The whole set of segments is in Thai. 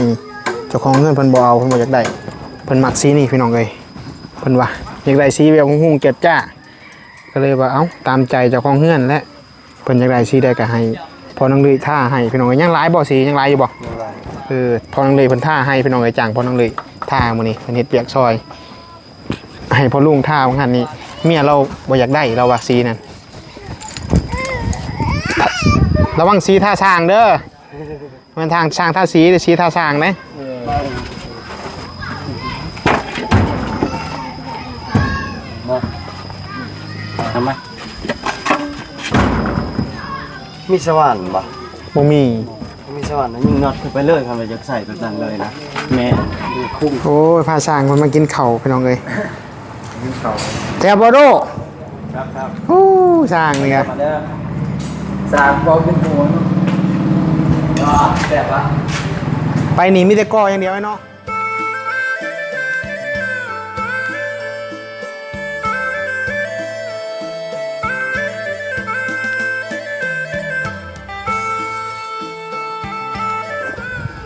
นี่เจ้าของเงินเพิ่นบ่เอาเพิ่นบ่อยากได้เพิ่นมักสีนี่พี่น้องเอ้ยเพิ่นว่าอยากได้สีแบบหุ่งๆเจ็ดจ้า ก็เลยว่าเอ้าตามใจเจ้าของเฮือนและเพิ่นอยากได้สีใดก็ให้พอน้องเลยท่าให้พี่น้องเอ้ยยังหลายบ่สียังหลายอยู่บ่ไม่ไรเออพอน้องเลยเพิ่นท่าให้พี่น้องเอ้ยจ้างพอน้องเลยท่ามื้อนี้เพิ่นเฮ็ดเปียกซอย ให้พ่อลุงท่าว่างั้นนี่เมียเราบ่อยากได้เราว่าสีนั่นระวังสีท่าช้างเด้อ มันทางช้างท่าสีหรือสีท่าช้างนะทำไมมีสว่านปะบ่มีมีสว่านนะยิงน็อตขึ้นไปเลยครับเราจะใส่แบบนั้นเลยนะแม่ดูคุ้มโอ้ยพาช้างมันมากินข้าวพี่น้องเอ้ยยิงเขาแต่บ่โดครับครับโอ้ช้างนี่ก็มาเด้อสามบอลเป็นหัวอ๋อ แบบว่าไปนี่มีแต่กออย่างเดียวไอ้เนาะ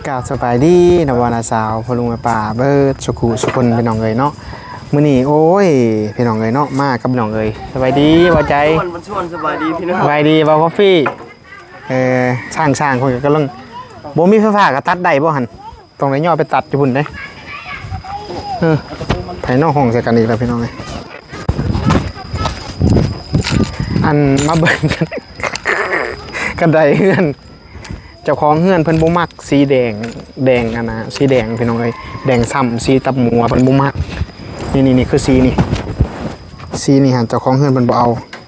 กล่าวสบายดีนะวานาสาวพอลุงแม่ป่าเบิดสุขุสุคนพี่น้องเอ้ยเนาะมื้อนี้โอ้ยพี่น้องเอ้ยเนาะมากับพี่น้องเอ้ยสบายดีว่าใจชวนมันชวนสบายดีพี่น้องสบายดีบ่คอฟฟี่ เออช่างช่างคนก็กำลังบ่มีไฟฟ้าก็ตัดได้บ่หันต้องได้ย่อไปตัดอยู่พุ่นเด้เออภายนอกห้องใส่กันอีกแล้วพี่น้องเอ้ยอันมาเบิ่งกันกันไดเฮือนเจ้าของเฮือนเพิ่นบ่มักสีแดงแดงอันนะสีแดงพี่น้องเอ้ยแดงซ้ำสีตับหมูเพิ่นบ่มักนี่นี่นี่คือสีนี่สีนี่ฮะเจ้าของเฮือนเพิ่นบ่เอา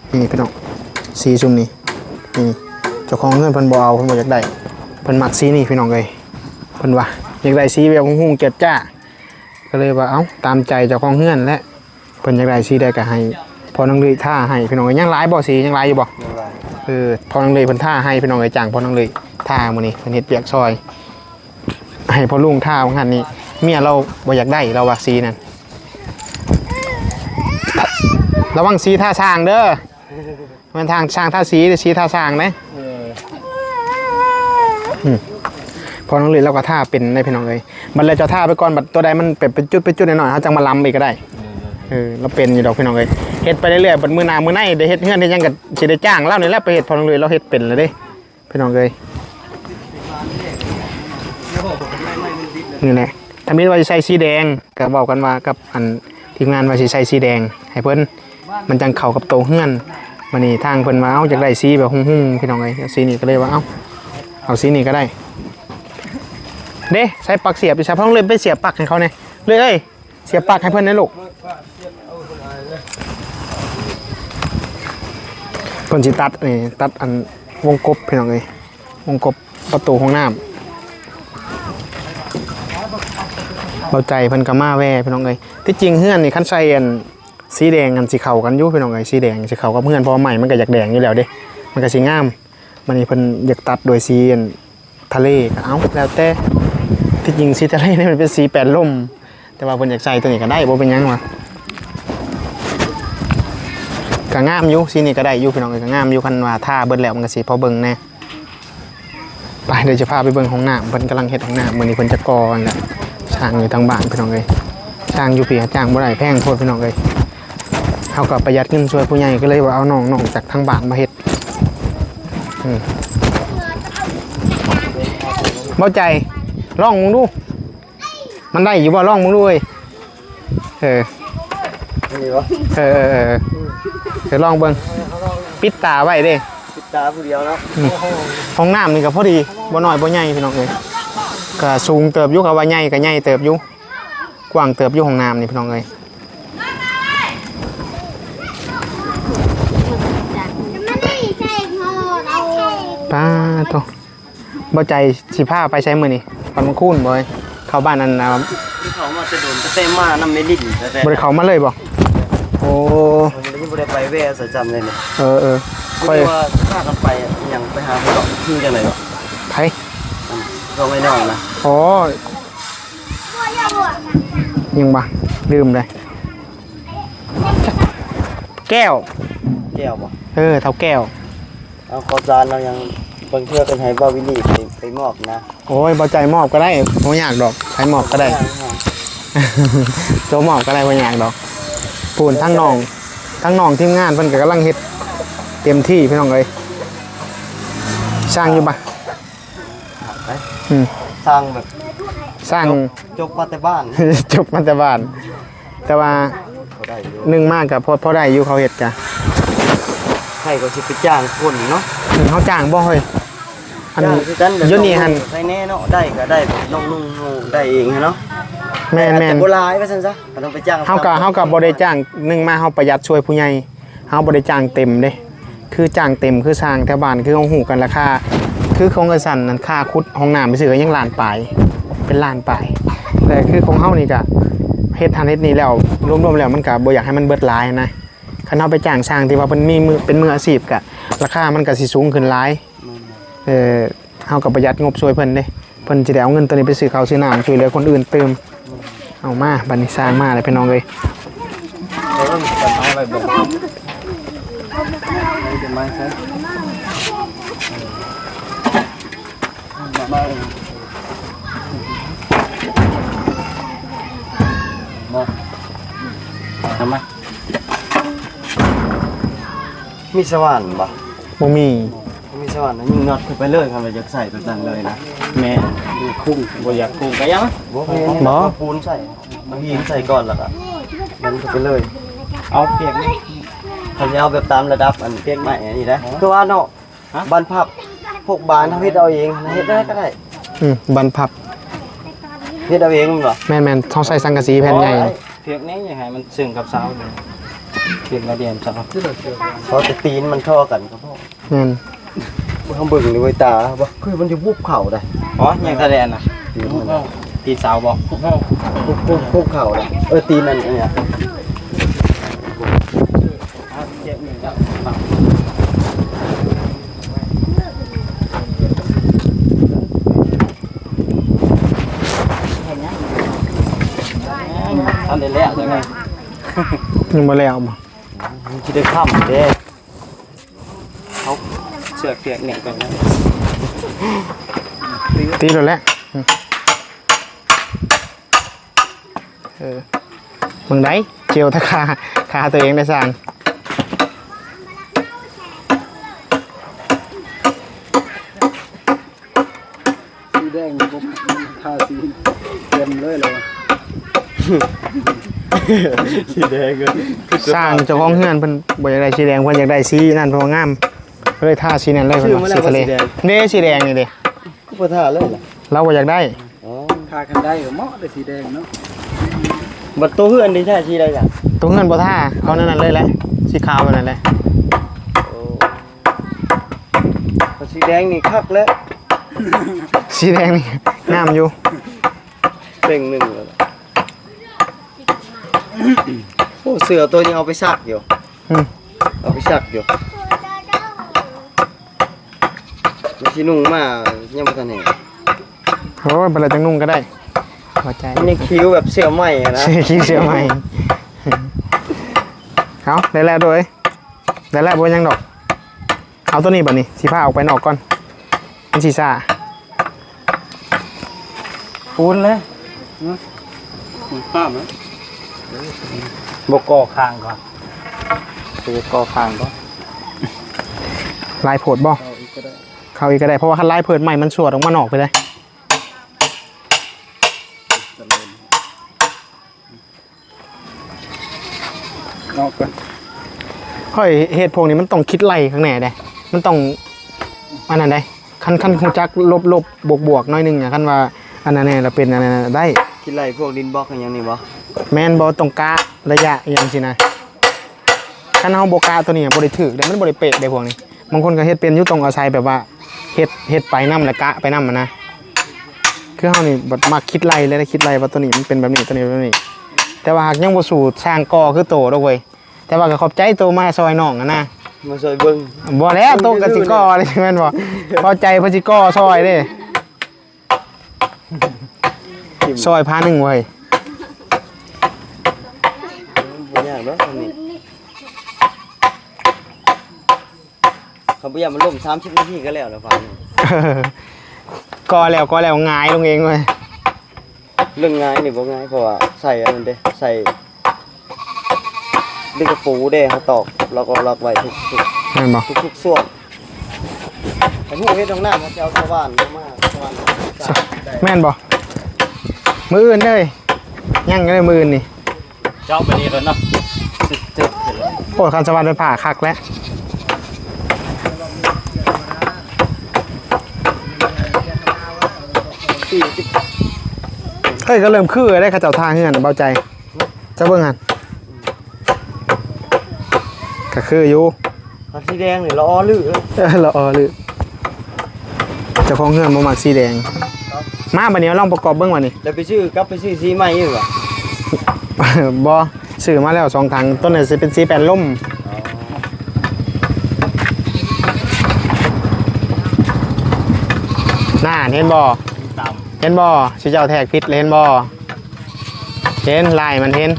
นี่นี่พี่น้องสีซุ่มนี่นี่ เจ้าของเฮือนเพิ่นบ่เอาเพิ่นบ่อยากได้เพิ่นมักสีนี่พี่น้องเอ้ยเพิ่นว่าอยากได้สีแบบหุ่งๆเจ็ดจ้า ก็เลยว่าเอ้าตามใจเจ้าของเฮือนและเพิ่นอยากได้สีใดก็ให้พอน้องเลยท่าให้พี่น้องเอ้ยยังหลายบ่สียังหลายอยู่บ่ไม่ไรเออพอน้องเลยเพิ่นท่าให้พี่น้องเอ้ยจ้างพอน้องเลยท่ามื้อนี้เพิ่นเฮ็ดเปียกซอย ให้พ่อลุงท่าว่างั้นนี่เมียเราบ่อยากได้เราว่าสีนั่นระวังสีท่าช้างเด้อมันทางช้างท่าสีหรือสีท่าช้างนะเออ พอน้องเลยเราก็ท่าเป็นในพี่น้องเอ้ยบัดแล้วจะท่าไปก่อนบัดตัวใดมันเป็นเป็นจุดเป็นจุดหน่อยๆเฮาจังมาล้ำอีกก็ได้เออเราเป็นอยู่ดอกพี่น้องเอ้ยเฮ็ดไปเรื่อยๆบัดมือหน้ามือในได้เฮ็ดเฮือนได้หยังก็สิได้จ้างเรานี่แหละไปเฮ็ดพอน้องเลยเราเฮ็ดเป็นแล้วเด้พี่น้องเอ้ยนี่แหละถ้ามีว่าสิใส่สีแดงก็บอกกันว่ากับอันทีมงานว่าสิใส่สีแดง ให้เพิ่นมันจังเข้ากับโตวเฮือนมันนี่ทางเพิ่นว่าเอ้าอยากได้สีแบบหุ่งๆพี่น้องเอ้ยเอาสีนี้ก็เลยว่าเอ้า เอาสีนี้ก็ได้ เด้ใส่ปลักเสียบดิใส่พ่อต้องเลยไปเสียบปลักให้เขาเนี่ยเลยเอ้ยเสียบปลักให้เพื่อนนะลูกเพิ่นสิตัดนี่ตัดอันวงกบพี่น้องเอ้ยวงกบประตูห้องน้ำเบาใจเพิ่นก็มาแว่พี่น้องเอ้ยที่จริงเฮือนนี่คันใส่อันสีแดงกันสีเขากันอยู่พี่น้องเอ้ยสีแดงสีเขากับเฮือนเพราะใหม่มันก็อยากแดงอยู่แล้วเด้มันก็สิงาม มันนี่เพิ่นอยากตัดโดยสีอันทะเลก็เอ้าแล้วแต่ที่จริงสีทะเลนี่มันเป็นสีแปดล่ม แต่ว่าเพิ่นอยากใส่ตัวนี้ก็ได้บ่เป็นหยังวะก็งามอยู่สีนี้ก็ได้อยู่พี่น้องเอ้ยก็งามอยู่คันว่าท่าเบิ่แล้วมันก็สิพอเบิ่งแน่ไปเดี๋ยวจะพาไปเบิ่งห้องน้ำเพิ่นกำลังเฮ็ดห้องน้ำมื้อนี้เพิ่นจะก่อกันแหละช่างอยู่ทางบ้านพี่น้องเอ้ยช่างอยู่พี่จ้างบ่ได้แพงโพดพี่น้องเอ้ยเฮาก็ประหยัดเงินช่วยผู้ใหญ่ก็เลยว่าเอาน้องๆจากทางบ้านมาเฮ็ด บ้าใจลองมึงดู มันได้อยู่บ่ลองมึงดูเว้ยเออนี่วะเออเออเออเดี๋ยวลองเบิ่งปิดตาไว้เด้ปิดตาผู้เดียวเนาะห้องน้ำนี่ก็พอดีบ่น้อยบ่ใหญ่พี่น้องเอ้ยก็สูงเติบอยู่กับว่าใหญ่ก็ใหญ่เติบอยู่กว้างเติบอยู่ห้องน้ำนี่พี่น้องเอ้ย มันไม่ใช่พอเรา ป้าโตบ่ใจสิพาไปใช้มื้อนี่ตอนมันคูนบ่เอ้ยเข้าบ้านนั่นนะที่เขามาจะโดนจะเต็มมาน้ำไม่ดิ้นแต่แต่บ่ได้เข้ามาเลยบ่โอ้ผมยังไม่ได้ไปแว่สะจำเลยเนี่ยเออเออค่ค่ออยยว่าถ้ากันไปอะยังไปหาเขาหรอกที่จังไหนหรอกไผเราไม่นอนนะอ๋อยังบ่ลืมเลยแก้ว แก้วบ่เออเท่าแก้ว เอาขอจานเรายังเบิ่งเพื่อเป็นไฮบาวินี่ไปไปมอบนะโอ้ยบ่ใจมอบก็ได้บ่อยากดอกใครมอบก็ได้ โจมอบก็ได้บ่อยากดอกปูนทั้งน้องทั้งน้องทีมงานเพิ่นก็กำลังเฮ็ดเต็มที่พี่น้องเอ้ยสร้างอยู่ปะไปอืมสร้างแบบสร้างจกมาแต่บ้าน จบมาแต่บ้าน แต่ว่าเขาได้อยู่หนึ่งมากกับพอพอได้อยู่เขาเฮ็ดกะใครก็สิไปจ้างคนเนาะเขาจ้างบ่เฮ้ยอันจ้างคือกันแบบอยุนี่หันใครแน่เนาะได้ก็ได้แบบน้องนุ่งได้เองเนาะแม่นแม่นต่โบราณว่าซั่นซะก็ต้องไปจ้างเฮากับเฮากับบ่ได้จ้างหนึ่งมาเฮาประหยัดช่วยผู้ใหญ่เฮาบ่ได้จ้างเต็มเด้คือจ้างเต็มคือสร้างแถวบ้านคือเฮาฮู้กันราคาคือของกระสันนั้นค่าขุดห้องน้ำไปซื้อก็ยังล้านปลายเป็นล้านปลายแต่คือของเฮานี่ก็เฮ็ดทันเฮ็ดนี่แล้วรวมๆแล้วมันก็บ่อยากให้มันเบิดหลายนะ คันเฮาไปจ้างสร้างที่ว่าเพิ่นมีมือเป็นมืออาชีพก็ราคามันก็สิสูงขึ้นหลายเออเฮากับประหยัดงบช่วยเพิ่นเด้เพิ่นสิได้เอาเงินตัวนี้ไปซื้อข้าวซื้อน้ำช่วยเหลือคนอื่นเติมเอามาบัดนี้สร้างมาเลยพี่น้องเอ้ยเออต้นไม้ไว้แบบนี้ต้นไม้ใช่มามาทำไม มีสว่านปะบ่มีมีสว่านนะยิงน็อตขึ้นไปเลยครับเราจะใส่ตัวนั้นเลยนะแม่ดูคุ้งบ่อยากคุ้งก็ยังบ่แม่นเอาปูนใส่เอาหินใส่ก่อนแล้วก็มันขึ้นไปเลย เอาเปียกนี่เขาจะเอาแบบตามระดับอันเปียกใหม่อันนี้นะคือว่าเนาะบานพับพวกบานทำเฮ็ดเอาเองเฮ็ดได้ก็ได้อืมบันพับเฮ็ดเอาเองมั้งเหรอแม่นๆเขาใส่สังกะสีแผ่นใหญ่เพียกนี้ยังไงมันซึ่งกับเสาเลย เพียกมาเดียนเสาเขาจะตีนมันเท่อกันครับพ่อแม่นบ่ทำเบิ่งเลยเว้ยตาบ่คือมันจะวุบเข่าได้อ๋อยังแสดงนะตีนมันตีเสาบอกวุบวุบวุบเข่าได้เออตีนนั่นอันเนี้ย ท่านได้แล้วใช่ไหม ยังบ่แล้วบ่มันสิได้ค้ำเด้เสือกเพียกเนี่ยก่อนนะตีแล้วแหละอืมเออเบิ่งได้เจียวตะคาคาตัวเองได้สร้างสีแดงปุ๊บทาสีเต็มเลยเลย สีแดงเลยสร้างเจ้าของเฮือนเพิ่นบ่อยากได้สีแดงเพิ่นอยากได้สีนั่นเพราะว่างามก็เลยทาสีนั้นเลยเพิ่นว่าสีทะเลเด้สีแดงนี่เด้ก็บ่ท่าเลยล่ะเราบ่อยากได้อ๋อทากันได้เหมาะเลยสีแดงเนาะบัดตัวเฮือนนี่แท้สีใดล่ะตัวเงินบ่ท่าเอานั่นนั่นเลยแหละสีขาวนั่นแหละโอ้ก็สีแดงนี่คักแล้วสีแดงนี่งามอยู่เป่งหนึ่งแล้วล่ะ โอ้เสือตัวนี้เอาไปซักอยู่อืม เอาไปซักอยู่มันสินุ่งมายังบ่ทันเห็นโอ้ยบ่ได้จังนุ่งก็ได้พอใจมันยังคิ้วแบบเสื้อใหม่อะนะเสื้อขี้เสื้อใหม่เอาได้แล้วด้วยได้แล้วบ่ยังดอก เอาตัวนี้บัดนี้สิพาออกไปนอกก่อนมันสิซ่าปูนเลยป้าไหม บกก่อคางก่อนตัวก่อคางก่อนลายโพดบ่เข้าอีกก็ได้เพราะว่าคันลายเพิดใหม่มันสวดออกมานอกไปเลยนอกก่อนเฮ้ยเหตุพวกนี้มันต้องคิดไล่ข้างในได้ มันต้องอันนั้นได้คันคันฮู้จักลบลบบวกบวกหน้อยหนึงอะคันว่าอันนั้นเนี่ยเราเป็นอันนั้นน่ะได้คิดไรพวกดินบล็อกกันยังนี่บ่ แมนบอตรงกะระยะอหย่างสินะคันเฮาบ่กะตัวนี้บ่ได้ถึกได้มันบ่ได้เป๊ะได้พวกนี้บางคนก็เฮ็ดเป็นอยู่ตรงอาศัยแบบว่าเฮ็ดเฮ็ดไปนํแล้วกะไปนํอะนะคือเฮานี่บ่มักคิดไล่เลยได้คิดไล่ว่าตัวนี้มันเป็นแบบนี้ตัวนี้แบบนี้ แต่ว่าหากยังบ่สู่สร้างก่อคือโตดอกเว้ยแต่ว่าก็ขอบใจโตมาซอยน้องอะนะมาช่วยเบิ่งบ่แล้วโตก็สิก่อเลยแม่นบ่พอใจเพิ่นสิก่อซอยเด้ซอยพาหนึ่งเว้ย บ่ยากเนาะอันนี้เขาบ่อยากมันล่ม30นาทีก็แล้วแล้วฟังเออก่อแล้วก่อแล้วหงายลงเองเลยเรื่องง่ายนี่บ่ง่ายเพราะว่าใส่อันนั้นเด้ใส่ดึกกระปูเด้เขาตอกแล้วก็ล็อกไว้ทุกทุกแม่นบ่ทุกทุกส่วนไอ้พวกเฮ็ดตรงหน้าเขาจะเอาชาวบ้านมาชาวบ้านจ่ายได้แม่นบ่มืออื่นเลยยังเลยมืออื่นนี่ เจ้าไปนี่แล้วเนาะ โอ้ยคันสวรรค์ไปผ่าคักแล้วสี่สิบเฮ้ยก็เริ่มคือได้ข้าเจ้าทางเฮือนน่ะเบาใจเจะเบิ่งหันก็คืออยู่คันสีแดงนี่ล้อลื่อเออละออหรือเจ้าของเฮือนบ่มักสีแดง มาบัดนี้ลองประกอบเบิ่งวันนี้แล้วไปชื่อกลับไปชื่อสีใหม่อยู่ว่ะบอ ซื้อมาแล้วสองถังต้นนี้สิเป็นสีแปดล่มน่าเห็นบอตามเห็นบอชิเจ้าแทกพิษเลยเห็นบอเห็นลายมันเห็น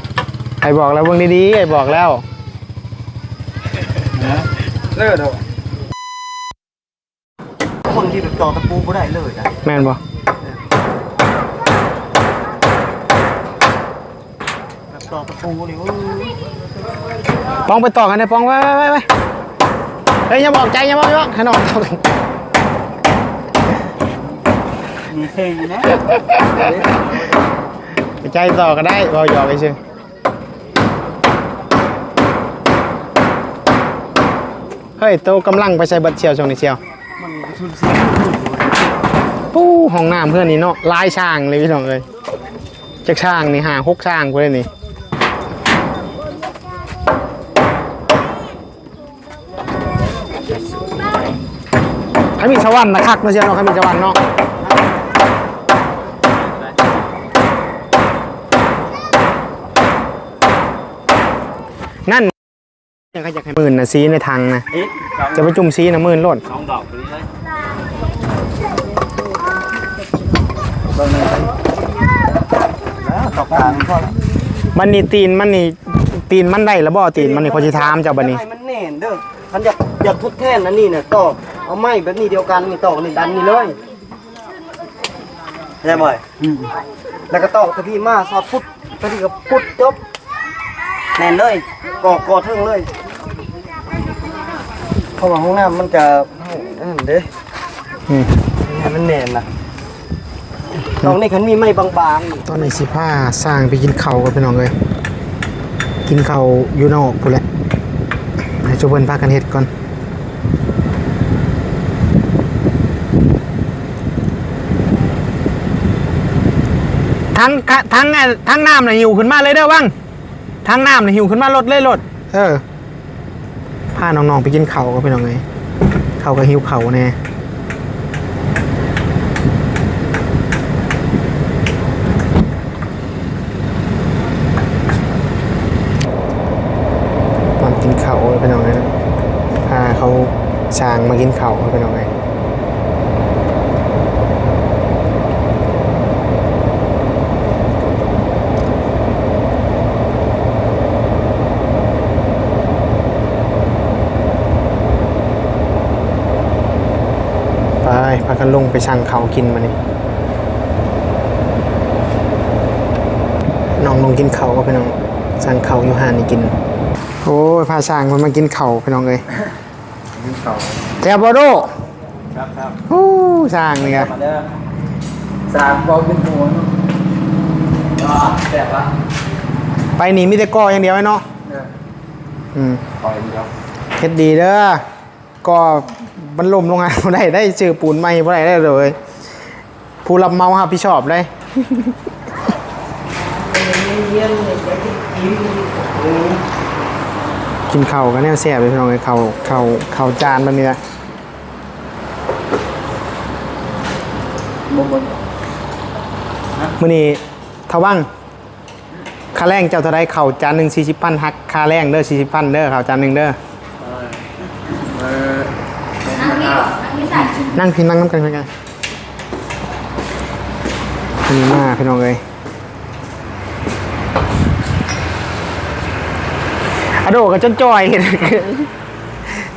ไอ้บอกแล้วเบิ่งดีๆไอ้บอกแล้วเลิศเหรอคนที่แบบต่อตะปูก็ได้เลยนะแม่นบ ปูนี่โอ้ยปองไปต่อกันได้ปองไว้ไว้ไว้ไว้เฮ้ยอย่าบอกใจอย่าบอกอย่าบอกให้น้อนมีเพลงอยู่นะใจต่อก็ได้บอกหยอกไปเชื่อเฮ้ยโตกำลังไปใส่บัตรเชียวช่วงนี้เชียวมันชุนสีปู้ห้องน้ำเพื่อนนี่เนาะลายช่างเลยพี่น้องเลยจากช่างนี่หาหกช่างกูเลยนี่ใคร มีสวรรค์นะคักนะเชียวเนาะใครมีสวรรค์เนาะนั่นยังใครอยากให้หมื่นนะซีในทางนะจะไปจุ่มซีนะหมื่นโลดสองดอกไปเลยตอกกลางก็แล้วมันนี่ตีนมันนี่ตีนมันได้แล้วบ่ตีนมันนี่เขาสิถามเจ้าบัดนี้มันแน่นเด้อคันอยากอยากทดแทนอันนี้เนี่ยตอ เอาไม้แบบนี้เดียวกันนี่ตอกนี่ดันนี่เลยได้บ่อยแล้วก็ตอกตะพี่มาสอดพุดตะพี่ก็พุดจบแน่นเลยก่อกอเทิงเลยเพราะว่าห้องน้ำมันจะนั่นเด้อืมให้มันแน่นนะตรงนี้คันมีไม้บางๆนี่ตอนนี้สิผ้าสร้างไปกินข้าวกันพี่น้องเลยกินข้าวอยู่นอกพู้นแหละให้เจุเพิ่นพากันเฮ็ดก่อน ทั้งกะทั้งอะทั้งน้ำน่ะหิวขึ้นมาเลยเด้อวังทั้งน้ำน่ะหิวขึ้นมารถเลยรถเออพาน้องๆไปกินข้าวก็พี่น้องเลยข้าวก็หิวข้าวแน่ตอนกินเขาวไปหน่อยนะพาเขาช้างมากินเขาวไปหน่อยไปพา กันลงไปช่างเขากินมานี่น้องลงกินเขาก็ไปน้องช่างเขาอยู่หานนี่กิน โอ้ยพาช้างมันมากินเข่าวพี่น้องเลยแซ่บบอโดครับครับโอ้ช้างนี่ไงมาเด้อสามบอลเป็นหัวอ๋อแซ่บปะไปหนีมีแต่กออย่างเดียวไอ้เนาะเอออืมปล่อยเดียวเฮ็ดดีเด้อกอ มันล่มลงมาบ่ได้ได้ชื่อปูนใหม่บ่ได้ได้เลย ผู้รับเมาครับผิดชอบเลยกินเข้ากันแนวแซ่บเลยพี่น้องเลยข้าวข้าวข้าจานแบบนี้แหละบ่บ่มื้อนี้ทวังค่าแรงเจ้าเท่าไรข้าจานหนึ่ง40พันหักค่าแรงเด้อ40พันเด้อเข้าจานหนึ่งเด้อ นั่งพี่นั่งน้ำกันพี่กันอันนี้มาพี่น้องเลยอโดกับจนจอย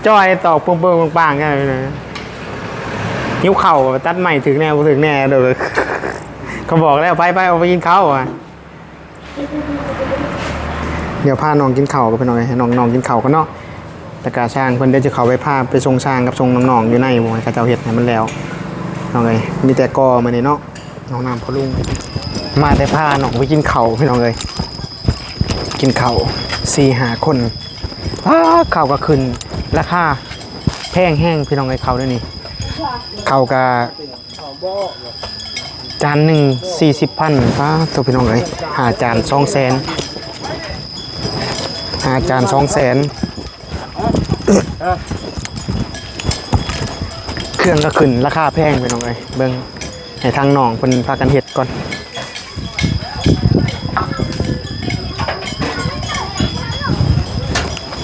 จอยตอกเปิงเปิงปังๆกันเลยนะยิ้วเข่าตัดใหม่ถึงแน่บ่ถึงแน่เด้อเขาบอกแล้วไปไปเอาไปกินข้าวอะเดี๋ยวพาน้องกินข้าวก็ไปหน่อยให้น้องน้องกินข้าวกันเนาะ แต่กาช่างเพิ่นเดี๋ยวจะเขาไปพาพไปส่งช่างกับส่งน้องๆอยู่ในหมู่ให้เจ้าเฮ็ดให้มันแล้วน้องเอ้ยมีแต่กอมานี่เนาะน้องน้ำพ่อลุงมาแต่พาหนองไปกินเข้าพี่น้องเอ้ยกินเข้าสี่หาคนอ้าข้าก็ขึ้นราคาแพงแห้งพี่น้องเอ้ยข้าด้วยนี่เข้าวก็จานหนึ่งสี่สิบพันป้าตัวพี่น้องเลยหาจานสองแสนหาจานสองแสน เครื่องก็ขึ้นราคาแพงพี่น้อยเบิ่งให้ทางน้องเพิ่นพากันเฮ็ดก่อน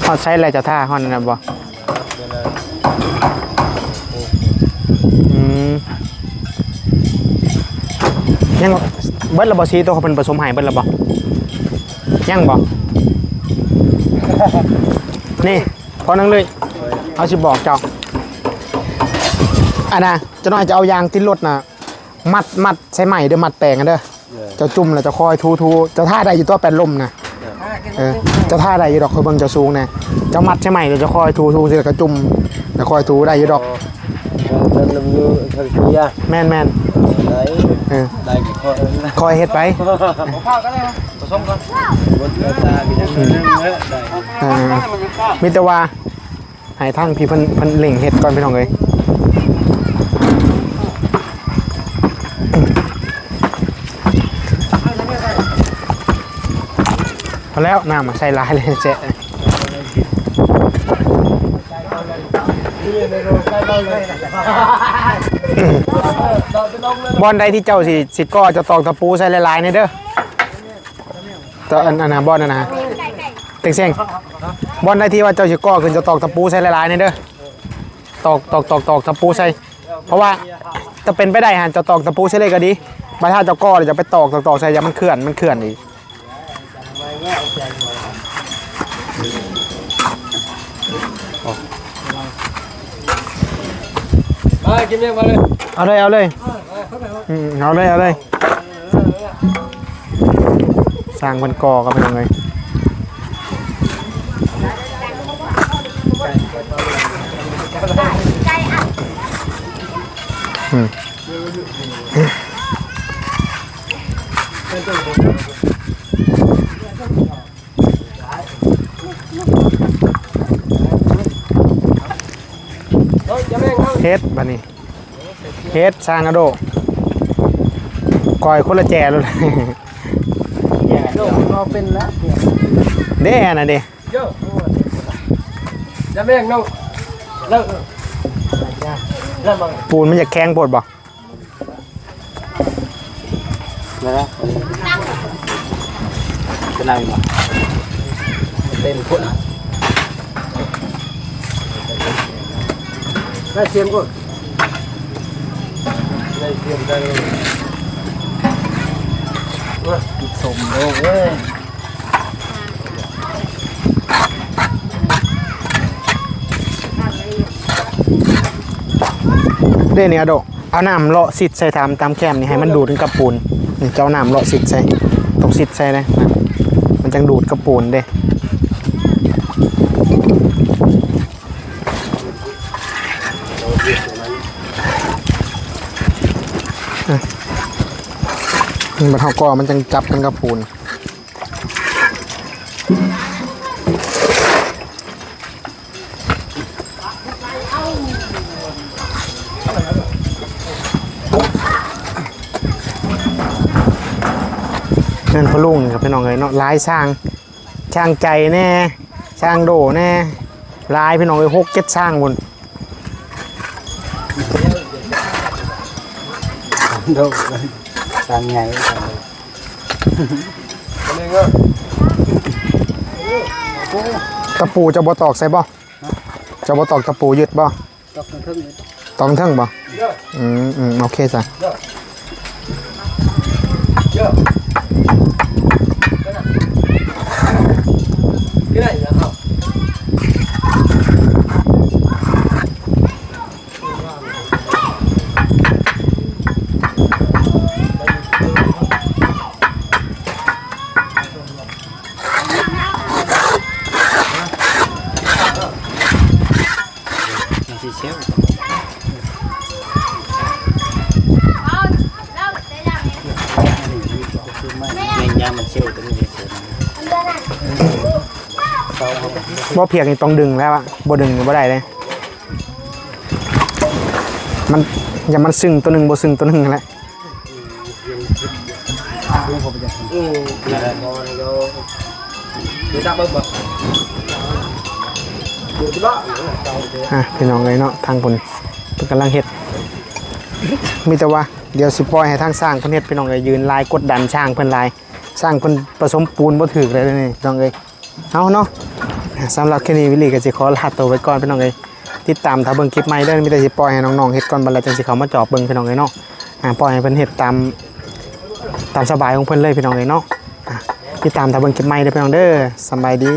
ฮอดใช้อะไรจะท่าฮอนนะบอยังเบิดระบอซีตัวเขาเป็นผสมหายเบิดระบอยังบ่นี่ พอนั่งเลยเอาสิบอกเจ้าอันน่ะเจะน้อยจะเอายางติดรถน่ะมัดมัดใช้ไหมเด้อมัดแปลงกันเด้อเจ้าจุ่มแล้วเจะคอยทูทูเจะท่าใดอยู่ตัวแปดลมนะเออเจะท่าใดอยู่ดอกคอยเบิ่งเจ้าสูงนะเจ้ามัดใช่ไหมเดี๋ยวจะคอยทูทูเสียกระจุ่มแล้วคอยทูได้อยู่ดอกเดินลำยูทางนี้อะแม่นแม่นได้เออได้กี่ข้อนะคอยเฮ็ดไปข้าวก็ได้ผ สมกันบนตามีทั้งนึงได้เออมิตรว่าให้ทั้งพี่เพิ่นเพิ่นเล่งเฮ็ดก่อนพี่น้องเอ้ยพอแล้วน้ำมาใส่ลายเลยเจ๊บอลใดที่เจ้าสิสิก็จะตอกตะปูใส่ลายๆนี่เด้อ ตออันอันนะบอลนะนะเต็งเสียงบอลใดที่ว่าเจ้าสิก็ขึ้นจะตอกตะปูใส่ลายๆนี่เด้อตอกตอกตอกตอกตะปูใส่ เพราะว่าจะเป็นไปได้ฮะจะตอกตะปูใส่เลยก็ดีมาถ้าเจ้าก็เดี๋ยวจะไปตอกตอกตอกใส่อยามันเคลื่อนมันเคลื่อนอีกมากินเมี่ยงมาเลยเอาเลยเอาเลยอืมเอาเลยเอาเลยางมันกอก็เป็นยังไงอืมเฮ็ดบัดนี้เฮ็ดสร้างอะโดก่อยคนละแจเลย โลกเราเป็นแล้วเด้น่ะเด้เยอจะแม่งน้องเลิกเลิกปูนมันจะแข็งปวดบ่นะเป็นไรบ่เต็มคนได้เทียมก่อนได้เทียมได้ สมโลเว้ยเด้เนี่ยอะโดเอาน้ำเลาะสิดใส่ตามตามแคมนี่ให้มันดูดกับปูนนี่เจ้าน้ำเลาะสิดใส่ต้องสิดใส่เลยมันจังดูดกับปูนเด้ มันเท่าก่อมันจังจับกันกับปูนเงินพะลุงกับพี่น้องเลยเนาะลายช่างช่างใจแน่ช่างโดแน่ลายพี่น้องเลยหกเจ็ดช่างบนโล กทางไงตะปูจะบ่ตอกใส่บ่จะบ่ตอกตะปูยึดบ่ตกทึ่งเลยตองเทิงบ่อืมอืมโอเคจ้ะ cái này là không ามันเชี่ยวตัวนี้เฉย บ่เพียกนี่ต้องดึงแล้วอะบ่ดึงโบ่ได้เลยมันอย่ามันซึ้งตัวหนึ่งบ่ซึ้งตัวหนึงนั่นแหละอะพี่น้องเลยเนาะทางคนเพิ่นกำลังเฮ็ดมีแต่ว่าเดี๋ยวสิปล่อยให้ทางสร้างเพิ่นเฮ็ดพี่น้องเลยยืนลายกดดันช่างเพิ่นลายสร้างเพิ่นผสมปูนบ่ถึกเลยนี่พี่น้องเอ้ยเอาเนาะ สำหรับคลิปนี้วิลลี่ก็จะขอลาตัวไว้ก่อนพี่น้องเอ้ยติดตามถ้าเบิ่งคลิปใหม่เด้อมีแต่สิปล่อยให้น้องๆเฮ็ดก่อนบัดแล้วจังสิเขามาจอบเบิ่งพี่น้องเอ้ยเนาะอะปล่อยให้เพิ่นเฮ็ดตามตามสบายของเพิ่นเลยพี่น้องเอ้ยเนาะอ่ติดตามถ้าเบิ่งคลิปใหม่เด้อพี่น้องเด้อสบายดี